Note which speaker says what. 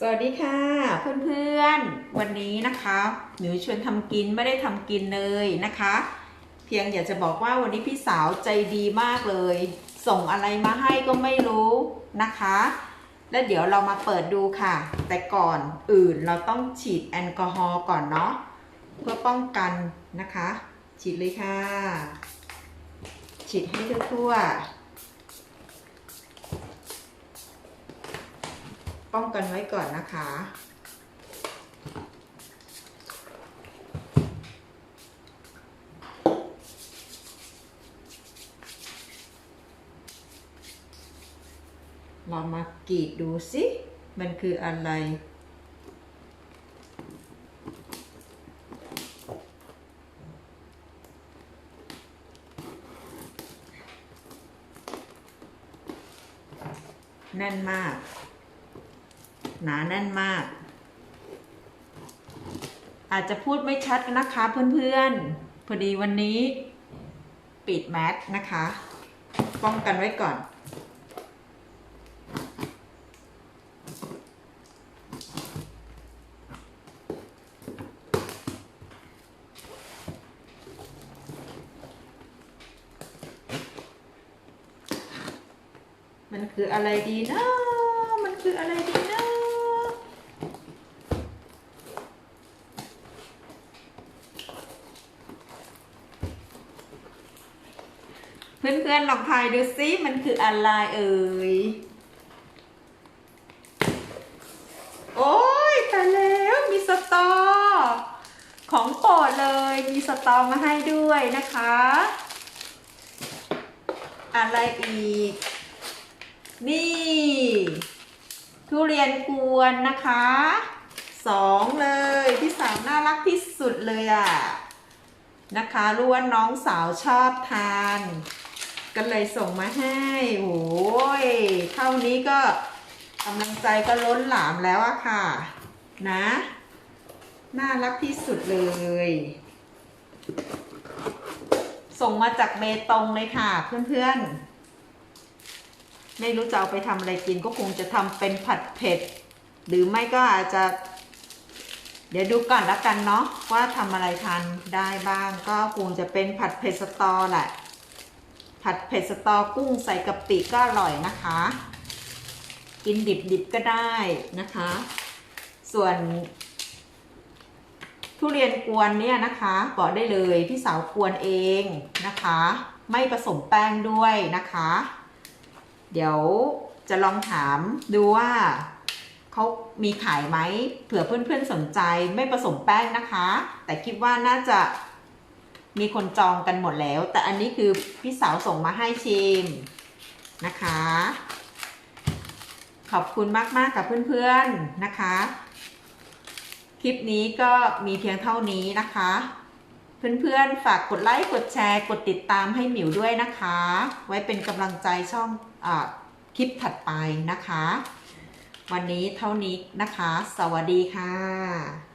Speaker 1: สวัสดีค่ะ เพื่อนๆ วันนี้นะคะหนูชวนทำกินไม่ได้ทำกินเลยนะคะ เพียงอยากจะบอกว่าวันนี้พี่สาวใจดีมากเลย ส่งอะไรมาให้ก็ไม่รู้นะคะ แล้วเดี๋ยวเรามาเปิดดูค่ะ แต่ก่อนอื่นเราต้องฉีดแอลกอฮอล์ก่อนเนาะเพื่อป้องกันนะคะ ฉีดเลยค่ะ ฉีดให้ทั่วๆ ป้องกันไว้ก่อนนะคะ เรามากรีดดูสิ มันคืออะไรแน่นมาก หนาแน่นมาก อาจจะพูดไม่ชัดนะคะเพื่อนๆ พอดีวันนี้ ปิดแมสนะคะ ป้องกันไว้ก่อน มันคืออะไรดีนะมันคืออะไรดีนะ เพื่อนๆลองทายดูซิมันคืออะไรเอ่ย โอ้ยแต่แล้วมีสตอ ของโปรดเลยมีสตอมาให้ด้วยนะคะ อะไรอีก นี่ ทุเรียนกวนนะคะสองเลยพี่สาวน่ารักที่สุดเลยอะ่ะนะคะรู้ว่าน้องสาวชอบทาน ก็เลยส่งมาให้โอ้ยเท่านี้ก็กำลังใจก็ล้นหลามแล้วอะค่ะ นะ น่ารักที่สุดเลย ส่งมาจากเบตงเลยค่ะ เพื่อนๆ ไม่รู้จะเอาไปทำอะไรกินก็คงจะทำเป็นผัดเผ็ด หรือไม่ก็อาจจะ เดี๋ยวดูก่อนละกันเนาะว่าทำอะไรทานได้บ้างก็คงจะเป็นผัดเผ็ดสตอแหละ ผัดเผ็ดสตอกุ้งใส่กะปิก็อร่อยนะคะ กินดิบๆก็ได้นะคะ ส่วน ทุเรียนกวนเนี่ยนะคะบอกได้เลยพี่สาวกวนเองนะคะ ไม่ผสมแป้งด้วยนะคะ เดี๋ยวจะลองถามดูว่าเขามีขายไหมเผื่อเพื่อนๆสนใจไม่ผสมแป้งนะคะ แต่คิดว่าน่าจะ มีคนจองกันหมดแล้ว แต่อันนี้คือพี่สาวส่งมาให้ชิมนะคะ ขอบคุณมากๆกับเพื่อนๆนะคะ คลิปนี้ก็มีเพียงเท่านี้นะคะ เพื่อนๆฝากกดไลค์กดแชร์ กดติดตามให้หมิวด้วยนะคะ ไว้เป็นกำลังใจช่องอคลิปถัดไปนะคะ วันนี้เท่านี้นะคะ สวัสดีค่ะ